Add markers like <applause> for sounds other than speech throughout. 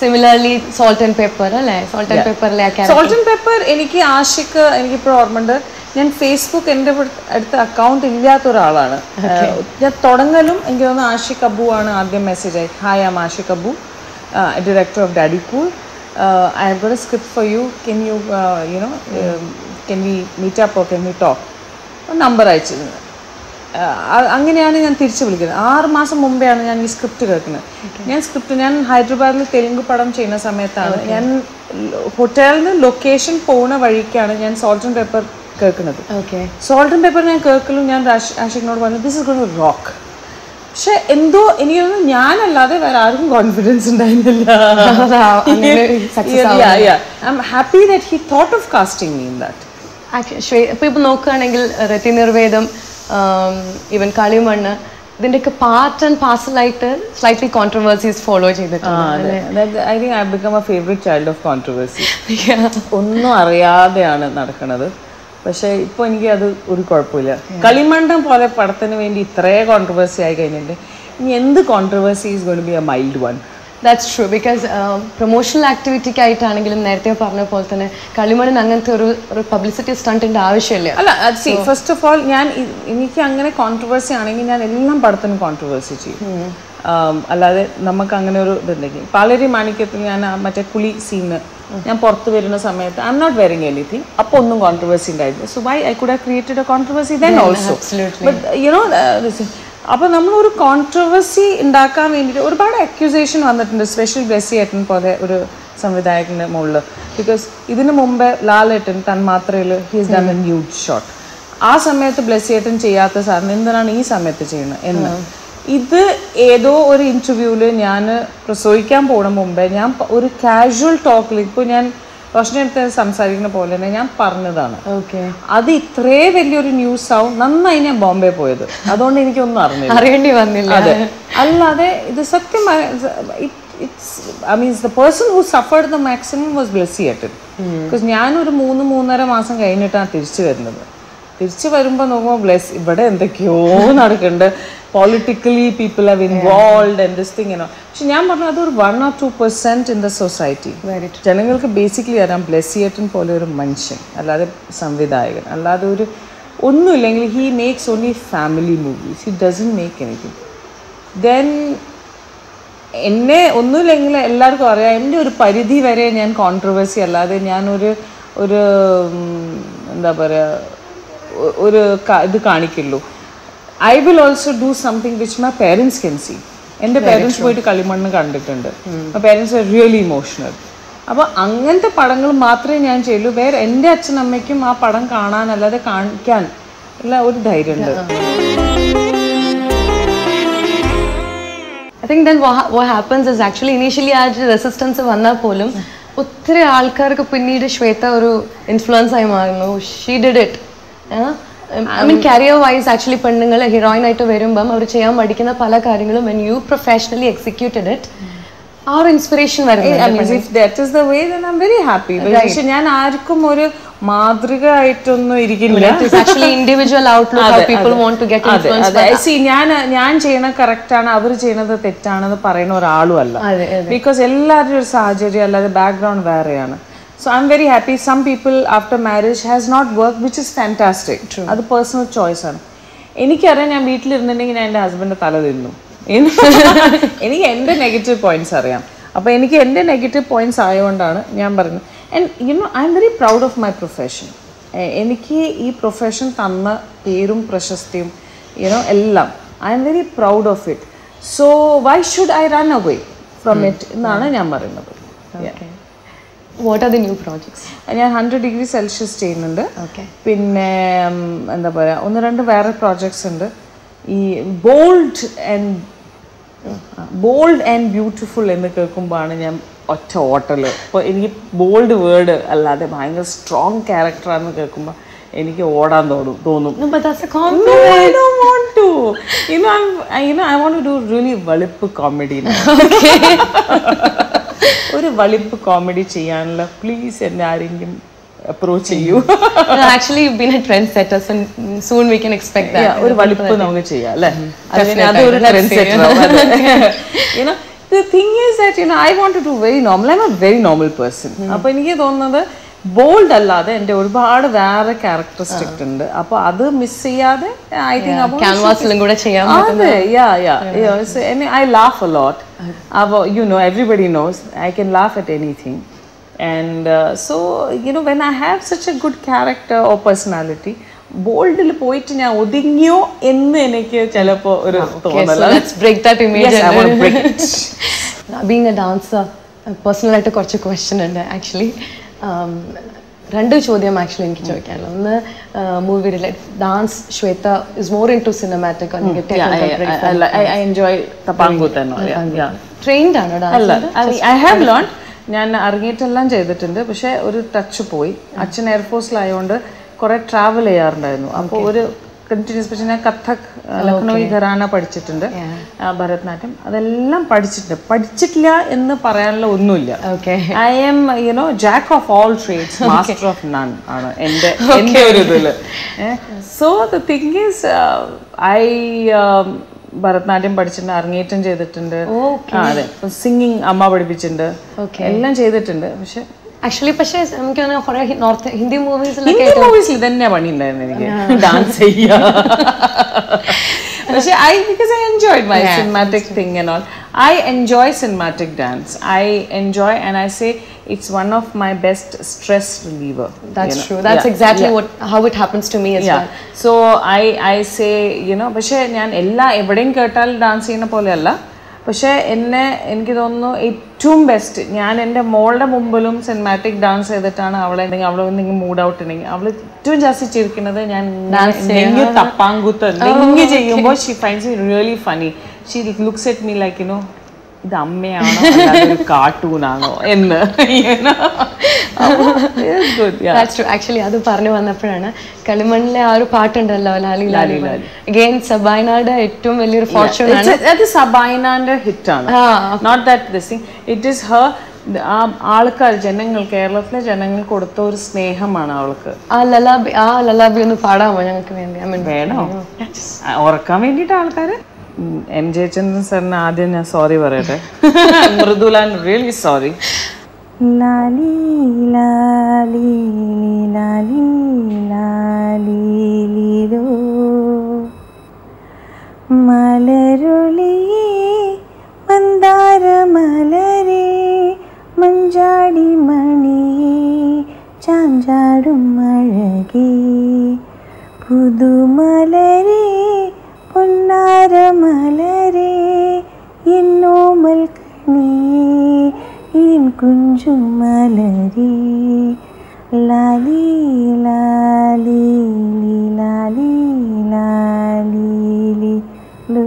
Similarly salt and pepper അല്ലേ? Salt and പേപ്പറിലെ. Salt and pepper എനിക്ക് ആഷിക്ക് എനിക്കിപ്പോൾ ഓർമ്മയുണ്ട്. ഞാൻ ഫേസ്ബുക്ക് എന്റെ അടുത്ത് അക്കൗണ്ട് ഇല്ലാത്ത ഒരാളാണ്. ഞാൻ തുടങ്ങലും എനിക്ക് തോന്നുന്നു ആഷിഖ് അബു ആണ് ആദ്യം മെസ്സേജ് ആയി hi am Aashiq Abu director of Daddy Cool I have got a script for you can you you know can we meet up or can we talk number അയച്ചിരുന്നു. അങ്ങനെയാണ് ഞാൻ തിരിച്ചു വിളിക്കുന്നത്. ആറ് മാസം മുമ്പെയാണ് ഞാൻ ഈ സ്ക്രിപ്റ്റ് കേൾക്കുന്നത്. ഞാൻ സ്ക്രിപ്റ്റ് ഞാൻ ഹൈദരാബാദിൽ തെലുങ്ക് പടം ചെയ്യുന്ന സമയത്താണ് ഞാൻ ഹോട്ടലിൽ നിന്ന് ലൊക്കേഷൻ പോകുന്ന വഴിക്കാണ് ഞാൻ സോൾട്ട് ആൻഡ് പേപ്പർ കേൾക്കുന്നത്. ഓക്കെ സോൾട്ട് ആൻഡ് പേപ്പർ ഞാൻ കേൾക്കലും ഞാൻ ആഷിഖിനോട് പറഞ്ഞു ദിസ് ഇസ് ഗോൺ റോക്ക് പക്ഷെ എന്തോ എനിക്ക് തോന്നുന്നു ഞാനല്ലാതെ വേറെ ആർക്കും കോൺഫിഡൻസ് ഉണ്ടായിരുന്നില്ല. I'm happy that he thought of casting me in that ഇപ്പൊ നോക്കുകയാണെങ്കിൽ രതി നിർവേദം ഈവൻ കളിമണ്ണ് ഇതിന്റെയൊക്കെ പാർട്ട് ആൻഡ് പാർസൽ ആയിട്ട് സ്ലൈറ്റ്ലി കോൺട്രവേഴ്സീസ് ഫോളോ ചെയ്തിട്ടുണ്ട്. ചൈൽഡ് ഓഫ് കോൺട്രവേഴ്സി ഒന്നും അറിയാതെയാണ് നടക്കുന്നത് പക്ഷെ ഇപ്പൊ എനിക്ക് അത് ഒരു കുഴപ്പമില്ല. കളിമണ്ഡം പോലെ പടത്തിന് വേണ്ടി ഇത്രേ കോൺട്രവേഴ്സി ആയി കഴിഞ്ഞിട്ട് ഇനി എന്ത് controversy is gone be a mild one that's true because promotional ആക്ടിവിറ്റിക്ക് ആയിട്ടാണെങ്കിലും നേരത്തെ പറഞ്ഞ പോലെ തന്നെ കളിമണിന് അങ്ങനത്തെ ഒരു ഒരു പബ്ലിസിറ്റി സ്റ്റണ്ടിന്റെ ആവശ്യമില്ല. അല്ല സി ഫസ്റ്റ് ഓഫ് ഓൾ ഞാൻ എനിക്ക് അങ്ങനെ കോൺട്രവേഴ്സി ആണെങ്കിൽ ഞാൻ എല്ലാം പടത്തിനും കോൺട്രവേഴ്സി ചെയ്യും. അല്ലാതെ നമുക്ക് അങ്ങനെ ഒരു ഇതുണ്ടെങ്കിൽ പാലരി മാണിക്യത്തിൽ ഞാൻ മറ്റേ കുളി സീന് ഞാൻ പുറത്ത് വരുന്ന സമയത്ത് I'm not wearing anything അപ്പോൾ ഒന്നും കോൺട്രവേഴ്സി ഉണ്ടായിരുന്നു so why I could have created a controversy then also but you know അപ്പോൾ ഒരു കോൺട്രവേഴ്സി ഉണ്ടാക്കാൻ വേണ്ടിയിട്ട് ഒരുപാട് അക്യൂസേഷൻ വന്നിട്ടുണ്ട് സ്പെഷ്യൽ ബ്ലെസ്സി ഏട്ടൻ പോലെ ഒരു സംവിധായകന്റെ മുകളിൽ. ബിക്കോസ് ഇതിനു മുമ്പ് Lalettan തന്മാത്രയിൽ he's done a nude shot ആ സമയത്ത് ബ്ലെസ്സി ഏട്ടൻ ചെയ്യാത്ത സാറിന് എന്തിനാണ് ഈ സമയത്ത് ചെയ്യുന്നത് എന്ന്. ഇത് ഏതോ ഒരു ഇന്റർവ്യൂവിൽ ഞാൻ പ്രസവിക്കാൻ പോകുന്ന മുമ്പേ ഞാൻ ഒരു കാഷ്വൽ ടോക്കിൽ ഇപ്പോൾ ഞാൻ റോഷനെ അടുത്ത് സംസാരിക്കുന്ന പോലെ തന്നെ ഞാൻ പറഞ്ഞതാണ്. ഓക്കെ അത് ഇത്രേ വലിയൊരു ന്യൂസ് ആവും. നന്നായി ഞാൻ ബോംബെ പോയത്. അതുകൊണ്ട് എനിക്കൊന്നും അറിഞ്ഞില്ല. അറിയേണ്ടി വന്നില്ല. അതെ. അല്ലാതെ ഇത് സത്യം it's I mean the person who suffered the maximum was Blessy ആയിട്ട് ബിക്കോസ് ഞാനൊരു മൂന്ന് മൂന്നര മാസം കഴിഞ്ഞിട്ടാണ് തിരിച്ചു വരുന്നത്. തിരിച്ചു വരുമ്പോൾ നോക്കുമ്പോൾ ബ്ലെസ് ഇവിടെ എന്തൊക്കെയോ നടക്കുന്നുണ്ട്. Politically people have involve and this thing എന്നോ പക്ഷെ ഞാൻ പറഞ്ഞു അതൊരു one or two percent in the society ജനങ്ങൾക്ക് ബേസിക്കലി അറിയാം ബ്ലെസ്സിയേട്ടൻ പോലെ ഒരു മനുഷ്യൻ അല്ലാതെ സംവിധായകൻ അല്ലാതെ ഒരു ഒന്നുമില്ലെങ്കിൽ he makes only family movies he doesn't make anything then എന്നെ ഒന്നുമില്ലെങ്കിൽ എല്ലാവർക്കും അറിയാം എന്റെ ഒരു പരിധി വരെ ഞാൻ കോൺട്രവേഴ്സി അല്ലാതെ ഞാനൊരു ഒരു എന്താ പറയുക ഒരു ഇത് കാണിക്കുള്ളൂ. I will also do something which my parents can see എന്റെ പേരൻസ് പോയിട്ട് കളിമണ്ണ് കണ്ടിട്ടുണ്ട്. My parents are really emotional അപ്പോൾ അങ്ങനത്തെ പടങ്ങൾ മാത്രമേ ഞാൻ ചെയ്യുള്ളൂ വേറെ എന്റെ അച്ഛനമ്മയ്ക്കും ആ പടം കാണാൻ അല്ലാതെ കാണിക്കാൻ ഉള്ള ഒരു ധൈര്യമുണ്ട് I think then what happens is actually initially ആ ഒരു റെസിസ്റ്റൻസ് വന്നാൽ പോലും ഒത്തിരി ആൾക്കാർക്ക് പിന്നീട് ശ്വേത ഒരു ഇൻഫ്ലുവൻസ് ആയി മാറുന്നു. She did it I mean career wise actually പെണ്ണുങ്ങൾ ഹീറോയിൻ ആയിട്ട് വരുമ്പം അവർ ചെയ്യാൻ പഠിക്കുന്ന പല കാര്യങ്ങളും when you professionally executed it ആ ഒരു ഇൻസ്പിറേഷൻ. പക്ഷെ ഞാൻ ആർക്കും ഒരു മാതൃക ആയിട്ടൊന്നും ഇരിക്കില്ല ഇൻഡിവിജ്വൽ ഔട്ട്ലുക്ക് ഞാൻ ഞാൻ ചെയ്യണ കറക്റ്റ് ആണ് അവർ ചെയ്യണത് തെറ്റാണെന്ന് പറയുന്ന ഒരാളും അല്ല. ബിക്കോസ് എല്ലാവരുടെയും ഒരു സാഹചര്യം അല്ലാതെ ബാക്ക്ഗ്രൗണ്ട് വേറെയാണ്. So I'm very happy some people after marriage has not work which is fantastic അത് പേഴ്സണൽ ചോയ്സ് ആണ്. എനിക്കറിയാം ഞാൻ വീട്ടിലിരുന്നുണ്ടെങ്കിൽ ഞാൻ എന്റെ ഹസ്ബൻഡ് തല തിന്നു. <laughs> എനിക്ക് എന്റെ നെഗറ്റീവ് പോയിന്റ്സ് അറിയാം. അപ്പോൾ എനിക്ക് എന്റെ നെഗറ്റീവ് പോയിന്റ്സ് ആയതുകൊണ്ടാണ് ഞാൻ പറയുന്നത്. And you know I'm very proud of my profession എനിക്ക് ഈ പ്രൊഫഷൻ തന്ന പേരും പ്രശസ്തിയും യുനോ എല്ലാം. I'm very proud of it so why should I run away from it എന്നാണ് ഞാൻ പറയുന്നത്. Yeah. What are the new projects ഞാൻ ഹൺഡ്രഡ് ഡിഗ്രി സെൽഷ്യസ് ചെയ്യുന്നുണ്ട്. ഓക്കെ പിന്നെ എന്താ പറയുക ഒന്ന് രണ്ട് വേറെ പ്രോജക്ട്സ് ഉണ്ട്. ഈ bold and bold and beautiful എന്ന് കേൾക്കുമ്പോഴാണ് ഞാൻ ഒറ്റ ഓട്ടൽ ഇപ്പോൾ എനിക്ക് ബോൾഡ് വേർഡ് അല്ലാതെ ഭയങ്കര സ്ട്രോങ് ക്യാരക്ടറാണെന്ന് കേൾക്കുമ്പോൾ എനിക്ക് ഓടാൻ തോന്നും തോന്നും. Want to. Do really വളിപ്പ് കോമഡി <laughs> ഒരു വളിപ്പ് കോമഡി ചെയ്യാനുള്ള പ്ലീസ് എന്നെ ആരെങ്കിലും അപ്രോച്ച് ചെയ്യൂ. Actually be a trendsetter, so soon we can expect that. ഒരു വളിപ്പ് നമുക്ക് ചെയ്യാം അല്ലേ. അതൊരു trendsetter you know the thing is that you know I want to do very normal I'm a very normal person അപ്പൊ എനിക്ക് തോന്നുന്നത് ബോൾഡ് അല്ലാതെ എന്റെ ഒരുപാട് വേറെ ക്യാരക്ടറിസ്റ്റിക് ഉണ്ട്. അപ്പൊ അത് മിസ് ചെയ്യാതെ ഐ തിങ്ക് ക്യാൻവാസിലും കൂടെ ചെയ്യാം അതെ yeah yeah I laugh a lot അപ്പോൾ you know everybody knows I can laugh at anything and so you know when I have such a good character or personality ബോൾഡിൽ പോയിട്ട് ഞാൻ ഒതുങ്ങിയോ എന്ന് എനിക്ക് ചിലപ്പോൾ ഒരു തോന്നലാണ്. ബീങ് എ ഡാൻസർ പേഴ്സണലായിട്ട് കുറച്ച് ക്വസ്റ്റ്യൻ ഉണ്ട് ആക്ച്വലി രണ്ട് ചോദ്യം ആക്ച്വലി എനിക്ക് ചോദിക്കാനുള്ളത്. ഒന്ന് movie dance Shwetha is more into cinematic. Trained ആണ് ഡാൻസ് ഐ ഹാവ് ലേൺ ഞാൻ അറിഞ്ഞിട്ടെല്ലാം ചെയ്തിട്ടുണ്ട്. പക്ഷേ ഒരു ടച്ച് പോയി. അച്ഛൻ എയർഫോഴ്സിലായതുകൊണ്ട് കുറെ ട്രാവൽ ചെയ്യാറുണ്ടായിരുന്നു. അപ്പോൾ ഒരു കണ്ടിന്യൂസ് പക്ഷെ ഞാൻ കഥക് ലക്നൗയി ഖരാന പഠിച്ചിട്ടുണ്ട്. ഭരതനാട്യം. അതെല്ലാം പഠിച്ചിട്ടുണ്ട്. പഠിച്ചിട്ടില്ല എന്ന് പറയാനുള്ള ഒന്നുമില്ല. Okay I'm you know jack of all trades master of none ആണ് എന്റെ എന്റെ ഒരു ഇതിൽ. So the thing is I Bharatanatyam പഠിച്ചിട്ടുണ്ട് അരങ്ങേറ്റം ചെയ്തിട്ടുണ്ട്. അതെ. സിംഗിങ് അമ്മ പഠിപ്പിച്ചിട്ടുണ്ട്. എല്ലാം ചെയ്തിട്ടുണ്ട്. പക്ഷെ ആക്ച്വലി പക്ഷേ എനിക്ക് തോന്നുന്നു കുറെ നോർത്ത് ഹിന്ദി മൂവീസിലൊക്കെ ഹിന്ദി മൂവീസിൽ തന്നെ പണി ഉണ്ടായിരുന്നു എനിക്ക് ഡാൻസ് ചെയ്യാ. പക്ഷെ I because I enjoy my cinematic thing and all I enjoy cinematic dance I enjoy and I say it's one of my best stress reliever That's true. That's exactly what how it happens to me as well. So I I say you know പക്ഷേ ഞാൻ എല്ലാ എവിടെയും കേട്ടാൽ dance ചെയ്യുന്ന പോലെയല്ല പക്ഷേ എന്നെ എനിക്ക് തോന്നുന്നു ഏറ്റവും ബെസ്റ്റ് ഞാൻ എന്റെ മോളുടെ മുമ്പിലും സിനിമാറ്റിക് ഡാൻസ് ചെയ്തിട്ടാണ് അവളെ എന്തെങ്കിലും അവളെ എന്തെങ്കിലും മൂഡ് ഔട്ട് ഉണ്ടെങ്കിൽ അവൾ ഏറ്റവും ജാസ്തി ചിരിക്കുന്നത് ഞാൻ തപ്പാങ്കൂത്ത് എന്തെങ്കിലും ചെയ്യുമ്പോൾ she finds really funny she looks at me like you know ഇത് അമ്മയാണോ ഒരു കാർട്ടൂണാണോ എന്ന്. Actually That's true. Actually, അത് പറഞ്ഞു വന്നപ്പോഴാണ് കളിമണ്ണിലെ ആ ഒരു പാട്ടുണ്ടല്ലോ ലാലി ലാലി അഗെയിൻ സബൈനയുടെ ഏറ്റവും വലിയൊരു ഫോർച്യൂൺ ആണ്. അത് സബൈനാന്റെ ഹിറ്റ് ആണ് not that this thing it is her ആ ആൾക്കാർ ജനങ്ങൾ കേരളത്തിലെ ജനങ്ങൾ കൊടുത്ത ഒരു സ്നേഹമാണ് അവൾക്ക്. ആ ലലാബി ആ ലലാബി ഒന്ന് പാടാമോ ഞങ്ങൾക്ക് വേണ്ടി? വേണോ? ഉറക്കാൻ വേണ്ടിയിട്ട് ആൾക്കാർ എം. ജയചന്ദ്രൻ സാറിന് ആദ്യം ഞാൻ സോറി പറയട്ടെ. മൃദുലാൻ റിയലി സോറി ലാലി ലാലി ലാലി ലാലി ലീലോ. മലരുളിയേ മന്ദാര മലരേ മഞ്ചാടി മണി ചാഞ്ചാടും അഴകേ. പുതുമലരേ പൊന്നാരമലരേ ഇൻ നോമൽ കണി ഇൻ കുഞ്ചുമലരി. ലാലി ലാലി ലാലി ലാലി ലൂ.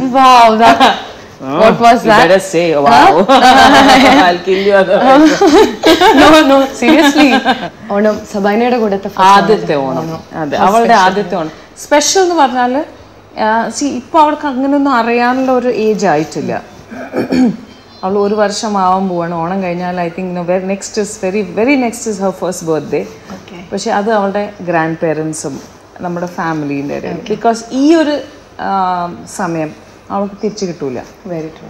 <laughs> Wow <laughs> Oh, what was you that? Better say wow. Huh? <laughs> I'll അതെ അവളുടെ ആദ്യത്തെ ഓണം. സ്പെഷ്യൽ എന്ന് പറഞ്ഞാൽ സി ഇപ്പോൾ അവൾക്ക് അങ്ങനെയൊന്നും അറിയാനുള്ള ഒരു ഏജ് ആയിട്ടില്ല. അവൾ ഒരു വർഷം ആവാൻ പോവാണ്. ഓണം കഴിഞ്ഞാൽ I think next is very very next is her first birthday പക്ഷേ അത് അവളുടെ ഗ്രാൻഡ് പേരൻസും നമ്മുടെ ഫാമിലീന്റെ ഇടയിൽ. ബിക്കോസ് ഈ ഒരു സമയം അവൾക്ക് തിരിച്ചു കിട്ടൂല. വെരി ട്രൂ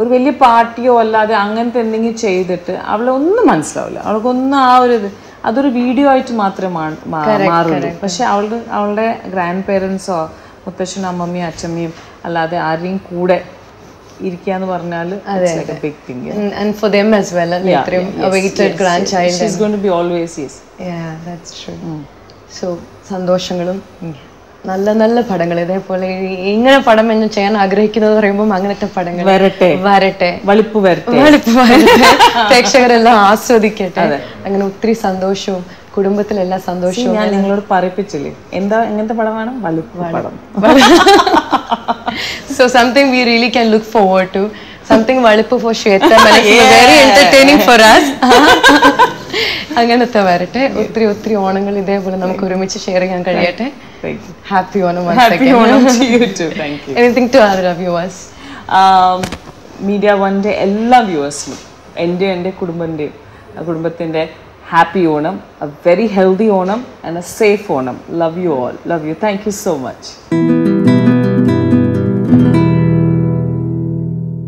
ഒരു വലിയ പാർട്ടിയോ അല്ലാതെ അങ്ങനത്തെ എന്തെങ്കിലും ചെയ്തിട്ട് അവളെ ഒന്നും മനസ്സിലാവില്ല. അവൾക്കൊന്നും ആ ഒരു ഇത് അതൊരു വീഡിയോ ആയിട്ട് മാത്രമേ മാറുള്ളൂ. പക്ഷെ അവളുടെ അവളുടെ ഗ്രാൻഡ് പേരൻസോ മുത്തശ്ശനും അമ്മമ്മയും അച്ഛമ്മയും അല്ലാതെ ആരെയും കൂടെ ഇരിക്കാന്ന് പറഞ്ഞാൽ big thing and for as well weighted grandchild is going to be always yes yeah that's so സന്തോഷങ്ങളും നല്ല നല്ല പടങ്ങൾ. ഇതേപോലെ ഇങ്ങനെ പടം എന്ന് ചെയ്യാൻ ആഗ്രഹിക്കുന്നത് പറയുമ്പോൾ അങ്ങനത്തെ പടങ്ങൾ. വരട്ടെ. വരട്ടെ. വളിപ്പ് വരട്ടെ. വലിപ്പ് വരട്ടെ. <laughs> പ്രേക്ഷകരെല്ലാം ആസ്വദിക്കട്ടെ. അങ്ങനെ ഒത്തിരി സന്തോഷവും കുടുംബത്തിലെല്ലാം സന്തോഷവും ഞാൻ നിങ്ങളോട് പറയിപ്പിച്ചില്ലേ? എന്താ എങ്ങനത്തെ പടമാണ് വലിപ്പ് വളിപ്പ് പടം. So something we really can look forward to something വളുപ്പ് for Shwetha very entertaining for us. <laughs> അങ്ങനത്തെ വരട്ടെ. ഒത്തിരി ഒത്തിരി ഓണങ്ങൾ ഇതേപോലെ നമുക്ക് ഒരുമിച്ച് ഷെയർ ചെയ്യാൻ കഴിയട്ടെ. Happy Onam Happy Onam. Anything to our viewers media വണ്ണിന്റെ എല്ലാ വ്യൂവേഴ്സിനും എന്റെ എന്റെ കുടുംബന്റെയും കുടുംബത്തിന്റെ happy Onam a very healthy Onam and a safe Onam. Love you all love you thank you so much